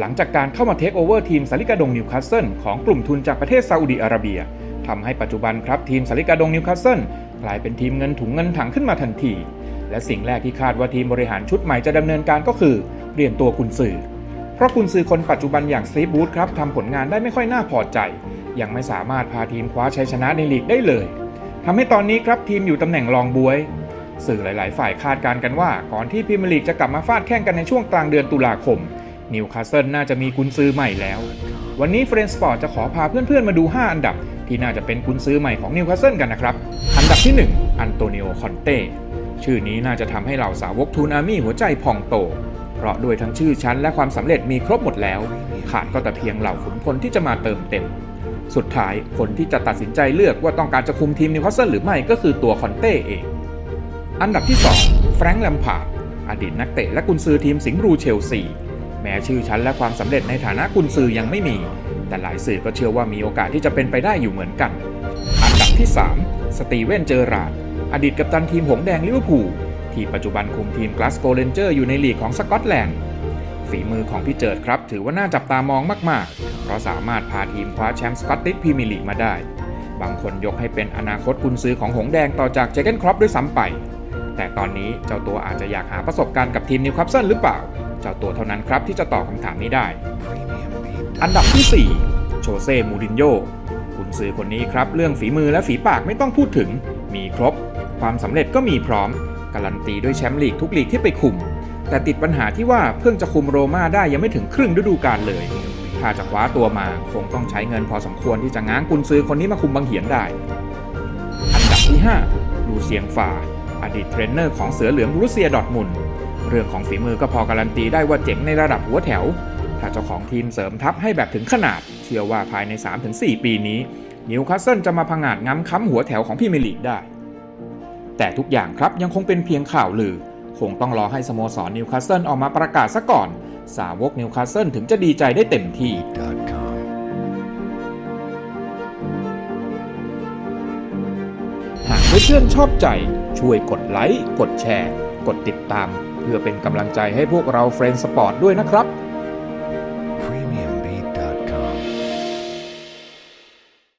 หลังจากการเข้ามาเทคโอเวอร์ทีมสาลิกาดงนิวคาสเซิลของกลุ่มทุนจากประเทศซาอุดิอาระเบียทำให้ปัจจุบันครับทีมสาลิกาดงนิวคาสเซิลกลายเป็นทีมเงินถุงเงินถังขึ้นมาทันที และสิ่งแรกที่คาดว่าทีมบริหารชุดใหม่จะดำเนินการก็คือ เปลี่ยนตัวกุนซือเพราะกุนซือคนปัจจุบันอย่างสตีบูธครับทำผลงานได้ไม่ค่อยน่าพอใจ ยังไม่สามารถพาทีมคว้าชัยชนะในลีกได้เลยทำให้ตอนนี้ครับทีมอยู่ตำแหน่งรองบวย สื่อหลาย ๆ ฝ่ายคาดการณ์กันว่า ก่อนที่พรีเมียร์ลีกจะกลับมาฟาดแข่งกันในช่วงกลางเดือนตุลาคม นิวคาสเซิลน่าจะมีกุนซือใหม่แล้ว วันนี้เฟรนสปอร์ตจะขอพาเพื่อนๆมาดู 5 อันดับ ที่น่าจะเป็นกุนซือใหม่ของนิวคาสเซิลกันนะครับ อันดับที่ 1 อันโตนิโอ คอนเต้ ชื่อนี้น่าจะทำให้เหล่าสาวกทูนอามี่หัวใจพองโต เพราะด้วยทั้งชื่อชั้นและความสำเร็จมีครบหมดแล้ว ขาดก็แต่เพียงเหล่าขุนพลที่จะมาเติมเต็ม สุดท้ายคนที่จะตัดสินใจเลือกว่าต้องการจะคุมทีมนิวคาสเซิลหรือไม่ก็คือตัวคอนเต้เอง อันดับที่2แฟรงค์แลมพาร์ดอดีตนักเตะและกุนซือทีมสิงห์บลูเชลซี แม้ชื่อชั้นและความสำเร็จในฐานะกุนซือยังไม่มี แต่หลายสื่อก็เชื่อว่ามีโอกาสที่จะเป็นไปได้อยู่เหมือนกัน อันดับที่ 3 สตีเวนเจอราร์ดอดีตกัปตันทีมหงแดงลิเวอร์พูลที่ปัจจุบันคุมทีมกลาสโกเ r นเจอร์อยู่ในลีกของสกอตแลนด์ฝีมือของพี่เจิดครับ ถือว่าน่าจับตามองมาก ๆ เพราะสามารถพาทีมคว้าแชมป์สกอตติชพรีเมียร์ลีกมาได้ บางคนยกให้เป็นอนาคตกุนซือของหงแดงต่อจากเจเกนครอปด้วยซ้ำไป แต่ตอนนี้เจ้าตัวอาจจะอยากหาประสบการณ์กับทีมนิวคาสเซิลหรือเปล่า เจ้าตัวเท่านั้นครับที่จะตอบคำถามนี้ได้ อันดับที่ 4 โชเซ่ มูรินโญ่กุนซือคนนี้ครับ เรื่องฝีมือและฝีปากไม่ต้องพูดถึง มีครบ ความสำเร็จก็มีพร้อม การันตีด้วยแชมป์ลีกทุกลีกที่ไปคุม แต่ติดปัญหาที่ว่าเพิ่งจะคุมโรม่าได้ยังไม่ถึงครึ่งฤดูกาลเลย ถ้าจะคว้าตัวมาคงต้องใช้เงินพอสมควรที่จะง้างกุนซือคนนี้มาคุมบังเหียนได้ อันดับที่5ลูเซียงฟาอดีตเทรนเนอร์ของเสือเหลืองบรูเซียดอร์ทมุนด์ เรื่องของฝีมือก็พอการันตีได้ว่าเจ๋งในระดับหัวแถว ถ้าเจ้าของทีมเสริมทัพให้แบบถึงขนาด เชื่อว่าภายใน 3-4 ปีนี้นิวคาสเซิลจะมาพังอาจง้ำค้ำหัวแถวของพรีเมลีกได้ แต่ทุกอย่างครับยังคงเป็นเพียงข่าวลือ คงต้องรอให้สโมสรนิวคาสเซิลออกมาประกาศซะก่อน สาวกนิวคาสเซิลถึงจะดีใจได้เต็มที่หากเพื่อนๆชอบใจช่วยกดไลค์ กดแชร์ กดติดตาม เพื่อเป็นกำลังใจให้พวกเราเฟรนด์สปอร์ตด้วยนะครับ